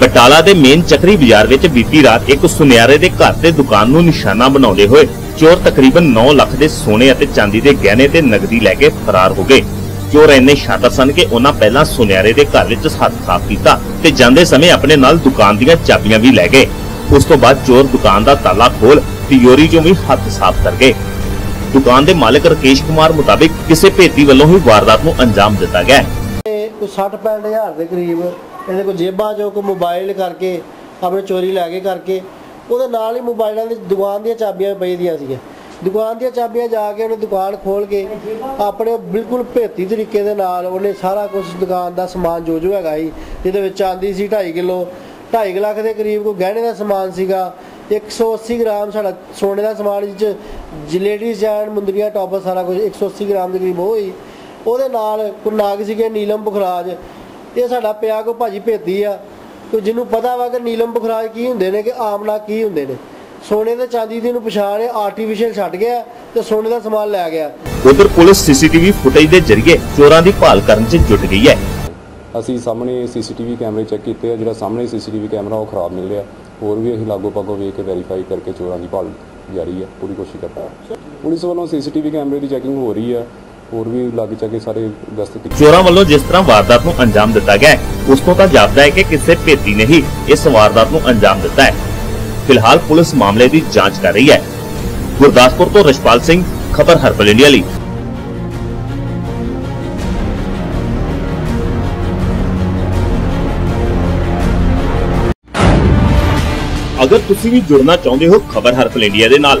ਬਟਾਲਾ ਦੇ ਮੇਨ ਚੱਕਰੀ ਬਾਜ਼ਾਰ ਵਿੱਚ ਬੀਤੀ ਰਾਤ ਇੱਕ ਸੁਨਿਆਰੇ ਦੇ ਘਰ ਤੇ ਦੁਕਾਨ ਨੂੰ ਨਿਸ਼ਾਨਾ ਬਣਾਉਂਦੇ ਹੋਏ ਚੋਰ ਤਕਰੀਬਨ 9 ਲੱਖ ਦੇ ਸੋਨੇ ਅਤੇ ਚਾਂਦੀ ਦੇ ਗਹਿਣੇ ਤੇ ਨਗਦੀ ਲੈ ਕੇ ਫਰਾਰ ਹੋ ਗਏ। ਚੋਰ ਇੰਨੇ ਸ਼ਾਤਰ ਸਨ ਕਿ ਉਹਨਾਂ ਪਹਿਲਾਂ ਸੁਨਿਆਰੇ ਦੇ ਘਰ ਵਿੱਚ ਹੱਥ ਸਾਫ਼ ਕੀਤਾ ਤੇ ਜਾਂਦੇ ਸਮੇਂ ਆਪਣੇ ਨਾਲ ਦੁਕਾਨ ਦੀਆਂ ਚਾਬੀਆਂ ਵੀ ਲੈ ਗਏ। ਉਸ ਤੋਂ ਬਾਅਦ ਚੋਰ ਦੁਕਾਨ ਦਾ ਤਾਲਾ ਖੋਲ ਤਿਜੋਰੀ ਚੋਂ ਵੀ ਹੱਥ ਸਾਫ਼ ਕਰ ਗਏ। ਦੁਕਾਨ ਦੇ ਮਾਲਕ ਰਕੇਸ਼ ਕੁਮਾਰ ਮੁਤਾਬਿਕ ਕਿਸੇ ਭੇਤੀ ਵੱਲੋਂ ਹੀ ਵਾਰਦਾਤ ਨੂੰ ਅੰਜਾਮ ਦਿੱਤਾ ਗਿਆ ਹੈ। 60 65 ਹਜ਼ਾਰ ਦੇ ਕਰੀਬ ਇਹਦੇ ਕੋਲ ਜੇਬਾਂ ਚੋਂ ਕੋਈ ਮੋਬਾਈਲ ਕਰਕੇ, ਆਪਣੇ ਚੋਰੀ ਲੈ ਕੇ ਕਰਕੇ, ਉਹਦੇ ਨਾਲ ਹੀ ਮੋਬਾਈਲਾਂ ਦੀ ਦੁਕਾਨ ਦੀਆਂ ਚਾਬੀਆਂ ਪਈ ਦੀਆਂ ਸੀਗੀਆਂ। ਦੁਕਾਨ ਦੀਆਂ ਚਾਬੀਆਂ ਜਾ ਕੇ ਉਹਨੇ ਦੁਕਾਨ ਖੋਲ ਕੇ ਆਪਣੇ ਬਿਲਕੁਲ ਭੇਤੀ ਤਰੀਕੇ ਦੇ ਨਾਲ ਉਹਨੇ ਸਾਰਾ ਕੁਝ ਦੁਕਾਨ ਦਾ ਸਮਾਨ ਜੋ ਜੋ ਹੈਗਾ ਸੀ, ਜਿਹਦੇ ਵਿੱਚ ਚਾਂਦੀ ਸੀ 2.5 ਕਿਲੋ 2.5 ਲੱਖ ਦੇ ਕਰੀਬ ਕੋਈ ਗਹਿਣੇ ਦਾ ਸਮਾਨ ਸੀਗਾ 180 ਗ੍ਰਾਮ ਸਾਡਾ ਸੋਨੇ ਦਾ ਸਮਾਨ ਜਿਹ ਚ ਲੇਡੀਜ਼ ਜੈਂਟ ਮੁੰਦਰੀਆਂ ਟੌਪ ਸਾਰਾ ਕੁਝ 180 ਗ੍ਰਾਮ ਦੇ ਕਰੀਬ ਉਹ ਹੀ ਉਹਦੇ ਨਾਲ ਕੋਈ ਨਾਗ ਸੀਗੇ, ਨੀਲਮ ਬੁਖਰਾਜ ਇਹ ਸਾਡਾ ਪਿਆ ਕੋ ਭਾਜੀ ਭੇਦੀ ਆ। ਕੋਈ ਜਿਹਨੂੰ ਪਤਾ ਵਾ ਕਿ ਨੀਲਮ ਬੁਖਰਾਜ ਕੀ ਹੁੰਦੇ ਨੇ ਕਿ ਆਮਨਾ ਕੀ ਹੁੰਦੇ ਨੇ। ਸੋਨੇ ਤੇ ਚਾਂਦੀ ਦੀ ਨੂੰ ਪਛਾਣ ਆਰਟੀਫੀਸ਼ੀਅਲ ਛੱਡ ਗਿਆ ਤੇ ਸੋਨੇ ਦਾ ਸਮਾਨ ਲੈ ਗਿਆ। ਉਧਰ ਪੁਲਿਸ ਸੀਸੀਟੀਵੀ ਫੁਟੇਜ ਦੇ ਜ਼ਰੀਏ ਚੋਰਾਂ ਦੀ ਭਾਲ ਕਰਨ 'ਚ ਜੁਟ ਗਈ ਹੈ। ਅਸੀਂ ਸਾਹਮਣੇ ਸੀਸੀਟੀਵੀ ਕੈਮਰੇ ਚੈੱਕ ਕੀਤੇ ਆ ਜਿਹੜਾ ਸਾਹਮਣੇ ਸੀਸੀਟੀਵੀ ਕੈਮਰਾ ਉਹ ਖਰਾਬ ਮਿਲ ਰਿਹਾ। ਹੋਰ ਵੀ ਅਸੀਂ ਲਾਗੋ ਪਾਗੋ ਵੇਖ ਕੇ ਵੈਰੀਫਾਈ ਕਰਕੇ ਚੋਰਾਂ ਦੀ ਭਾਲ ਜਾਰੀ ਹੈ ਪੂਰੀ ਕੋਸ਼ਿਸ਼ ਕਰਦੇ ਹਾਂ ਪੁਲਿਸ ਵੱਲੋਂ ਸੀਸੀਟੀਵੀ ਕੈਮਰੇ ਦੀ ਚੈਕਿੰਗ ਹੋ ਰਹੀ ਹੈ ਹੋਰ ਵੀ ਲਾਗੇ ਚਾਗੇ ਸਾਰੇ ਗਸ਼ਤ ਕੀਤੀ ਚੋਰਾਂ ਵੱਲੋਂ ਜਿਸ ਤਰ੍ਹਾਂ ਵਾਰਦਾਤ ਨੂੰ ਅੰਜਾਮ ਦਿੱਤਾ ਗਿਆ ਉਸ ਤੋਂ ਤਾਂ ਜਾਪਦਾ ਹੈ ਕਿ ਕਿਸੇ ਭੇਤੀ ਨੇ ਹੀ ਇਸ ਵਾਰਦਾਤ ਨੂੰ ਅੰਜਾਮ ਦਿੱਤਾ ਹੈ। ਫਿਲਹਾਲ ਪੁਲਿਸ ਮਾਮਲੇ ਦੀ ਜਾਂਚ ਕਰ ਰਹੀ ਹੈ। ਗੁਰਦਾਸਪੁਰ ਤੋਂ ਰਸ਼ਪਾਲ ਸਿੰਘ, ਖਬਰ ਹਰਪਲ ਇੰਡੀਆ ਲਈ। ਅਗਰ ਤੁਸੀਂ ਵੀ ਜੁੜਨਾ ਚਾਹੁੰਦੇ ਹੋ, ਖਬਰ ਹਰਪਲ ਇੰਡੀਆ ਦੇ ਨਾਲ।